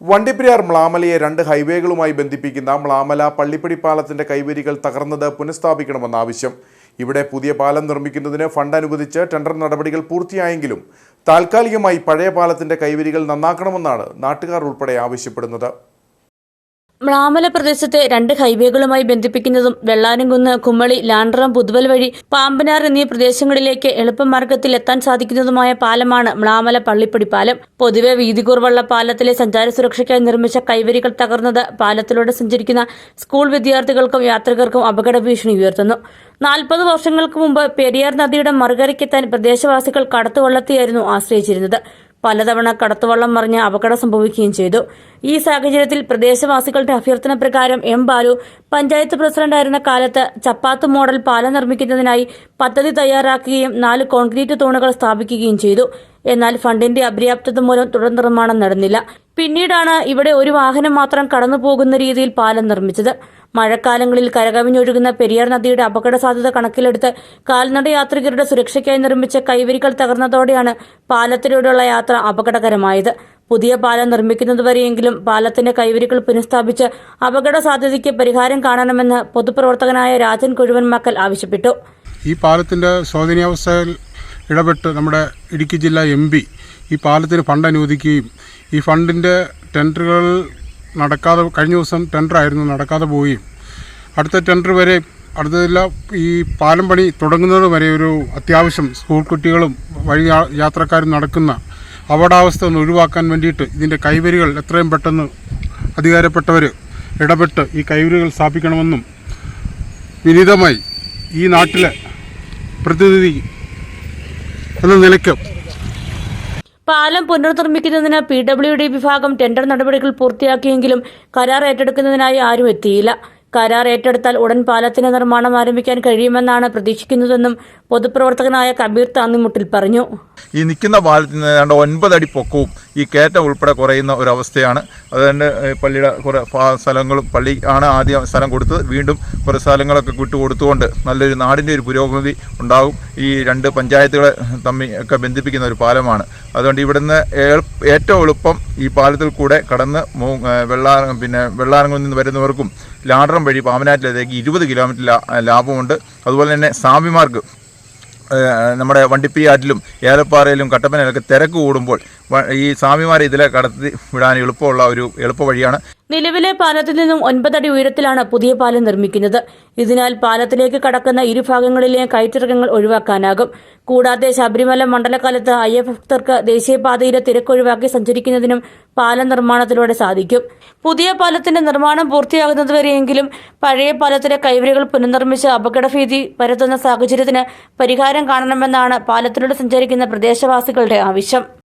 വണ്ടിപ്പെരിയാർ മ്ലാമലയെ രണ്ട് ഹൈവേകളുമായി ബന്ധിപ്പിക്കുന്ന മ്ലാമല പള്ളിപ്പടി പാലത്തിന്റെ കൈവരികൾ തകർന്നത് പുനഃസ്ഥാപിക്കണമെന്ന ആവശ്യം. ഇവിടെ പുതിയ പാലം നിർമ്മിക്കുന്നതിന് ഫണ്ട് അനുവദിച്ച് ടെൻഡർ നടപടികൾ പൂർത്തിയായെങ്കിലും താൽക്കാലികമായി പഴയ പാലത്തിന്റെ കൈവരികൾ നന്നാക്കണമെന്നാണ് നാട്ടുകാർ ഉൾപ്പെടെ ആവശ്യപ്പെടുന്നത്. മ്ലാമല പ്രദേശത്തെ രണ്ട് ഹൈവേകളുമായി ബന്ധിപ്പിക്കുന്നതും വെള്ളാനംകുന്ന് കുമ്മളി ലാൻഡ്രം പുതുവൽ വഴി പാമ്പനാർ എന്നീ പ്രദേശങ്ങളിലേക്ക് എളുപ്പമാർഗത്തിൽ എത്താൻ സാധിക്കുന്നതുമായ പാലമാണ് മ്ലാമല പള്ളിപ്പടി പാലം. പൊതുവെ വീതികൂർവള്ള പാലത്തിലെ സഞ്ചാര സുരക്ഷയ്ക്കായി നിർമ്മിച്ച കൈവരികൾ തകർന്നത് പാലത്തിലൂടെ സഞ്ചരിക്കുന്ന സ്കൂൾ വിദ്യാർത്ഥികൾക്കും യാത്രികർക്കും അപകട ഭീഷണി ഉയർത്തുന്നു. നാൽപ്പത് വർഷങ്ങൾക്ക് മുമ്പ് പെരിയാർ നദിയുടെ മറുകരയ്ക്കെത്താൻ പ്രദേശവാസികൾ കടത്തുവള്ളത്തെയായിരുന്നു ആശ്രയിച്ചിരുന്നത്. പലതവണ കടത്തുവള്ളം മറിഞ്ഞ് അപകടം സംഭവിക്കുകയും ചെയ്തു. ഈ സാഹചര്യത്തിൽ പ്രദേശവാസികളുടെ അഭ്യർത്ഥന പ്രകാരം എം ബാലു പഞ്ചായത്ത് പ്രസിഡന്റായിരുന്ന കാലത്ത് ചപ്പാത്ത് മോഡൽ പാലം നിർമ്മിക്കുന്നതിനായി പദ്ധതി തയ്യാറാക്കുകയും നാല് കോൺക്രീറ്റ് തൂണുകൾ സ്ഥാപിക്കുകയും ചെയ്തു. എന്നാൽ ഫണ്ടിന്റെ അപര്യാപ്തത മൂലം തുടർ നിർമ്മാണം നടന്നില്ല. പിന്നീടാണ് ഇവിടെ ഒരു വാഹനം മാത്രം കടന്നു പോകുന്ന രീതിയിൽ പാലം നിർമ്മിച്ചത്. മഴക്കാലങ്ങളിൽ കരകവിഞ്ഞൊഴുകുന്ന പെരിയാർ നദിയുടെ അപകട സാധ്യത കണക്കിലെടുത്ത് കാൽനട യാത്രികരുടെ സുരക്ഷയ്ക്കായി നിർമ്മിച്ച കൈവരികൾ തകർന്നതോടെയാണ് പാലത്തിലൂടെയുള്ള യാത്ര അപകടകരമായത്. പുതിയ പാലം നിർമ്മിക്കുന്നതുവരെയെങ്കിലും പാലത്തിന്റെ കൈവരികൾ പുനഃസ്ഥാപിച്ച് അപകട സാധ്യതയ്ക്ക് പരിഹാരം കാണണമെന്ന് പൊതുപ്രവർത്തകനായ രാജൻ കുഴുവൻ മക്കൽ ആവശ്യപ്പെട്ടു. ഈ പാലത്തിന്റെ ശോധനീയാവസ്ഥയിൽ ഇടപെട്ട് നമ്മുടെ ഇടുക്കി ജില്ലാ എം ഈ പാലത്തിന് ഫണ്ട് അനുവദിക്കുകയും ഈ ഫണ്ടിന്റെ ടെൻഡറുകൾ നടക്കാതെ കഴിഞ്ഞ ദിവസം ടെൻഡറായിരുന്നു നടക്കാതെ പോവുകയും. അടുത്ത ടെൻഡർ വരെ അടുത്തതില്ല ഈ പാലം പണി തുടങ്ങുന്നത് വരെ ഒരു അത്യാവശ്യം സ്കൂൾ കുട്ടികളും വഴി യാത്രക്കാരും നടക്കുന്ന അപകടാവസ്ഥ ഒന്ന് ഒഴിവാക്കാൻ വേണ്ടിയിട്ട് ഇതിന്റെ കൈവരികൾ എത്രയും പെട്ടെന്ന് അധികാരപ്പെട്ടവർ ഇടപെട്ട് ഈ കൈവരികൾ സ്ഥാപിക്കണമെന്നും വിനീതമായി ഈ നാട്ടിലെ പ്രതിനിധി എന്ന നിലയ്ക്ക് പാലം പുനർനിർമ്മിക്കുന്നതിന് പി ഡബ്ല്യു ഡി വിഭാഗം ടെൻഡർ നടപടികൾ പൂർത്തിയാക്കിയെങ്കിലും കരാർ ഏറ്റെടുക്കുന്നതിനായി ആരും എത്തിയില്ല കരാർ ഏറ്റെടുത്താൽ ഉടൻ പാലത്തിന്റെ നിർമ്മാണം ആരംഭിക്കാൻ കഴിയുമെന്നാണ് പ്രതീക്ഷിക്കുന്നതെന്നും പൊതുപ്രവർത്തകനായ കബീർ താന്നിമുട്ടിൽ പറഞ്ഞു. ഈ നിൽക്കുന്ന പാലത്തിന് ഏതാണ്ട് ഒൻപതടി പൊക്കവും ഈ കയറ്റം ഉൾപ്പെടെ കുറയുന്ന ഒരവസ്ഥയാണ്. അതുകൊണ്ട് ഏഹ്, പള്ളിയുടെ കുറേ സ്ഥലങ്ങളും പള്ളി ആണ് ആദ്യം സ്ഥലം കൊടുത്തത്. വീണ്ടും കുറേ സ്ഥലങ്ങളൊക്കെ വിട്ടുകൊടുത്തുകൊണ്ട് നല്ലൊരു നാടിന്റെ ഒരു പുരോഗതി ഉണ്ടാകും. ഈ രണ്ട് പഞ്ചായത്തുകളെ തമ്മിൽ ഒക്കെ ബന്ധിപ്പിക്കുന്ന ഒരു പാലമാണ്. അതുകൊണ്ട് ഇവിടുന്ന് ഏറ്റവും എളുപ്പം ഈ പാലത്തിൽ കൂടെ കടന്ന് വെള്ളാ പിന്നെ വെള്ളാരങ്ങളിൽ നിന്ന് വരുന്നവർക്കും ലാഡ്രം വഴി പാമ്പനാറ്റിലേക്ക് ഇരുപത് കിലോമീറ്റർ ലാഭമുണ്ട്. അതുപോലെ തന്നെ സ്വാമിമാർക്ക് നമ്മുടെ വണ്ടിപ്പിരിയാറ്റിലും ഏലപ്പാറയിലും കട്ടപ്പനയിലൊക്കെ തിരക്ക് കൂടുമ്പോൾ ഈ സ്വാമിമാരെ ഇതിലെ കടത്തി വിടാൻ എളുപ്പമുള്ള ഒരു എളുപ്പ വഴിയാണ്. നിലവിലെ പാലത്തിൽ നിന്നും ഒൻപതടി ഉയരത്തിലാണ് പുതിയ പാലം നിർമ്മിക്കുന്നത്. ഇതിനാൽ പാലത്തിലേക്ക് കടക്കുന്ന ഇരുഭാഗങ്ങളിലെയും കയറ്റിറക്കങ്ങൾ ഒഴിവാക്കാനാകും. കൂടാതെ ശബരിമല മണ്ഡലകാലത്ത് അയ്യഭക്തർക്ക് ദേശീയപാതയിലെ തിരക്കൊഴിവാക്കി സഞ്ചരിക്കുന്നതിനും പാലം നിർമ്മാണത്തിലൂടെ സാധിക്കും. പുതിയ പാലത്തിന്റെ നിർമ്മാണം പൂർത്തിയാകുന്നതുവരെയെങ്കിലും പഴയ പാലത്തിലെ കൈവരികൾ പുനർനിർമ്മിച്ച് അപകടഭീതി പരത്തുന്ന സാഹചര്യത്തിന് പരിഹാരം കാണണമെന്നാണ് പാലത്തിലൂടെ സഞ്ചരിക്കുന്ന പ്രദേശവാസികളുടെ ആവശ്യം.